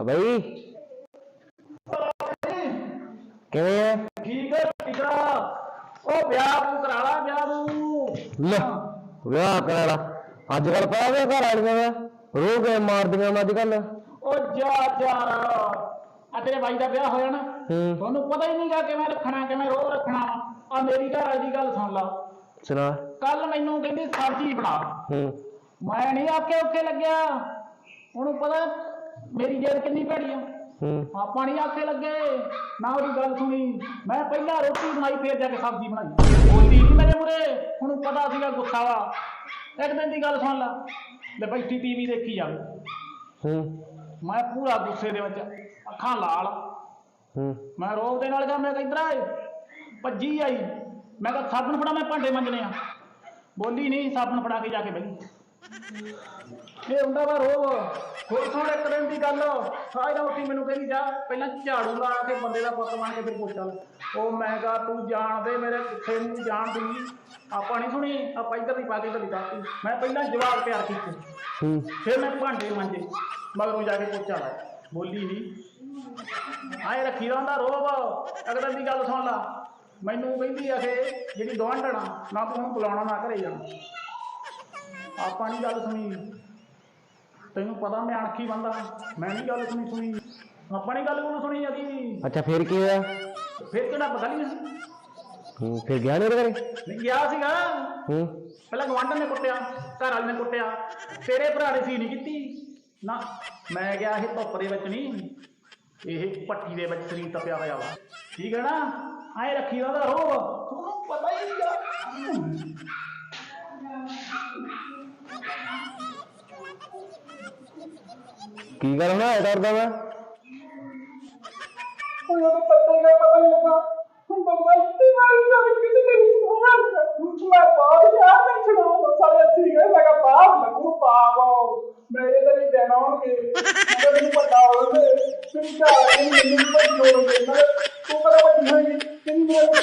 ਆ ਬਈ। ਕਿਵੇਂ ਆ? ਠੀਕ ਹੈ ਆ। ਉਹ ਵਿਆਹ ਨੂੰ ਕਰਾ ਲਾ ਵਿਆਹ ਨੂੰ ਲੈ ਵਿਆਹ ਕਰਾੜਾ ਅੱਜ ਕੱਲ ਪਤਾ ਵੇ ਘਰ ਵਾਲੀਆਂ ਦਾ। ਕੇ ਮਾਰਦੀਆਂ ਅੱਜ ਕੱਲ ਉਹ ਜਾ ਜਾ। ਆ ਤੇਰੇ ਬਾਈ ਦਾ ਵਿਆਹ ਹੋਇਆ ਨਾ। ਤੁਹਾਨੂੰ ਪਤਾ ਹੀ ਨਹੀਂਗਾ ਕਿਵੇਂ ਰੱਖਣਾ ਕਿਵੇਂ ਰੋਹ ਰੱਖਣਾ। ਆ ਮੇਰੀ ਘਰ ਵਾਲੀ ਦੀ ਗੱਲ ਸੁਣ ਲਾ। ਸੁਣਾ। ਕੱਲ ਮੈਨੂੰ ਕਹਿੰਦੀ ਸਬਜ਼ੀ ਬਣਾ। ਹੂੰ। ਮੈਂ ਨਹੀਂ ਆਕੇ ਉੱਕੇ ਲੱਗਿਆ। ਉਹਨੂੰ ਪਤਾ ਮੇਰੀ ਜੇਬ ਕਿੰਨੀ ਭੈੜੀ ਆ? ਹੂੰ। ਆਪਾਂ ਨਹੀਂ ਆਖੇ ਲੱਗੇ ਨਾ ਉਹਦੀ ਗੱਲ ਸੁਣੀ। ਮੈਂ ਪਹਿਲਾਂ ਰੋਟੀ ਬਣਾਈ ਫੇਰ ਜਾ ਕੇ ਸਬਜ਼ੀ ਬਣਾਈ। ਉਹ ਨਹੀਂ ਮੇਰੇ ਮੂਰੇ ਉਹਨੂੰ ਪਤਾ ਸੀਗਾ ਗੁੱਸਾ ਵਾ। ਇੱਕ ਦਿਨ ਦੀ ਗੱਲ ਸੁਣ ਲਾ ਲੈ ਬੈਠੀ ਟੀਵੀ ਦੇਖੀ ਹੂੰ। ਮੈਂ ਪੂਰਾ ਗੁੱਸੇ ਦੇ ਵਿੱਚ ਅੱਖਾਂ ਲਾਲ। ਹੂੰ। ਮੈਂ ਰੋਬ ਦੇ ਨਾਲ ਗਿਆ ਮੈਂ ਕਿਹਾ ਇੱਧਰ ਆਏ ਭੱਜੀ ਆਈ। ਮੈਂ ਕਿਹਾ ਸਾਬਣ ਫੜਾ ਮੈਂ ਭਾਂਡੇ ਮੰਜਣੇ ਆ। ਬੋਲੀ ਨਹੀਂ ਸਾਬਣ ਫੜਾ ਕੇ ਜਾ ਕੇ ਬਈ ਇਹ ਹੁੰਦਾ ਵਾ ਰੋਬ ਹੋਰ ਸੁਣ ਇੱਕ ਦਿਨ ਦੀ ਗੱਲ। ਸਾਰੀ ਰੋਟੀ ਮੈਨੂੰ ਕਹਿੰਦੀ ਜਾ ਪਹਿਲਾਂ ਝਾੜੂ ਲਾ ਕੇ ਬੰਦੇ ਦਾ ਪੁੱਤ ਬਣ ਕੇ ਫਿਰ ਪੋਚਾ ਲਾ ਉਹ ਮੈਂ ਕਿਹਾ ਤੂੰ ਜਾਣਦੇ ਮੇਰੇ ਗੁੱਸੇ ਨੂੰ ਜਾਣਦੀ। ਆਪਾਂ ਨਹੀਂ ਸੁਣੀ ਆਪਾਂ ਇੱਧਰ ਦੀ ਪਾ ਕੇ ਇੱਧਰ ਦੀ ਕਰਤੀ ਮੈਂ ਪਹਿਲਾਂ ਜਵਾਬ ਤਿਆਰ ਕੀਤੇ। ਹੂੰ। ਫਿਰ ਮੈਂ ਭਾਂਡੇ ਮਾਂਜੇ। ਮਗਰੋਂ ਜਾ ਕੇ ਪੋਚਾ ਲਾਇਆ ਬੋਲੀ ਨਹੀਂ। ਆਏ ਰੱਖੀ ਦਾ ਹੁੰਦਾ ਰੋਬ ਅਗਲੇ ਦੀ ਗੱਲ ਸੁਣ ਲਾ। ਮੈਨੂੰ ਕਹਿੰਦੀ ਆਖੇ ਜਿਹੜੀ ਗਵਾਂਢਣਾ ਨਾ ਤੂੰ ਬੁਲਾਉਣਾ ਨਾ ਘਰੇ ਜਾਣਾ। ਆਪਾਂ ਨਹੀਂ ਗੱਲ ਸੁਣੀ। ਤੈਨੂੰ ਪਤਾ ਮੈਂ ਅਣਖੀ ਬੰਦਾ ਮੈਂ ਨਹੀਂ ਗੱਲ ਸੁਣੀ ਸੁਣੀ। ਆਪਾਂ ਨਹੀਂ ਗੱਲ ਉਹਨੂੰ ਸੁਣੀ ਅਦੀ ਅੱਛਾ ਫਿਰ ਕੀ ਹੋਇਆ? ਫਿਰ ਕਿਹੜਾ ਪਤਾ ਨਹੀਂ ਸੀ ਹੂੰ ਫਿਰ ਗਿਆ ਨੀ ਉਹਦੇ ਘਰੇ? ਨਹੀਂ ਗਿਆ ਸੀਗਾ। ਹੂੰ। ਪਹਿਲਾਂ ਗਵਾਂਢਣ ਨੇ ਕੁੱਟਿਆ ਘਰ ਵਾਲੇ ਨੇ ਕੁੱਟਿਆ। ਤੇਰੇ ਭਰਾ ਨੇ ਸੀ ਨਹੀਂ ਕੀਤੀ। ਨਾ ਮੈਂ ਗਿਆ ਇਹ ਧੁੱਪ ਦੇ ਵਿੱਚ ਨਹੀਂ ਇਹ ਪੱਟੀ ਦੇ ਵਿੱਚ ਸਰੀਰ ਤਪਿਆ ਹੋਇਆ ਵਾ। ਠੀਕ ਹੈ ਨਾ? ਐ ਰੱਖੀ ਦਾ ਉਹਦਾ ਰੋਬ ਤੁਹਾਨੂੰ ਪਤਾ ਹੀ ਨਹੀਂਗਾ ਕੀ ਗੱਲ ਹੋਣਾ ਇਹ ਕਰਦਾ ਵਾ ਉਹ ਉਹ ਪਤਾ ਹੀ ਪਤਾ ਨਹੀਂ ਲੱਗਾ ਹੁਣ ਤਾਂ ਮੈਂ ਇੱਥੇ ਮਾਰੀ ਜਾ ਕਿਸੇ ਦੇ ਵਿੱਚ ਹੋਣਾ ਮੈਂ ਬਾਹਰ ਜਾ ਕੇ ਛੜਾ ਸਾਰੇ ਠੀਕ ਹੈ ਮੈਂ ਬਾਹਰ ਲੱਗੂ ਪਾਵੋ ਮੇਰੇ ਤੇ ਵੀ ਦੇਣਾ ਹੋਣਗੇ ਮੈਨੂੰ ਪਤਾ ਹੋਵੇ ਕਿ ਚਾਹ ਨਹੀਂ ਮੈਨੂੰ ਕੋਈ ਜੋੜ ਦੇ ਤੂੰ ਕਦੇ ਵੱਡੀ ਹੋਏਗੀ ਕਿੰਨੀ ਮੇਰੇ ਕੋਲ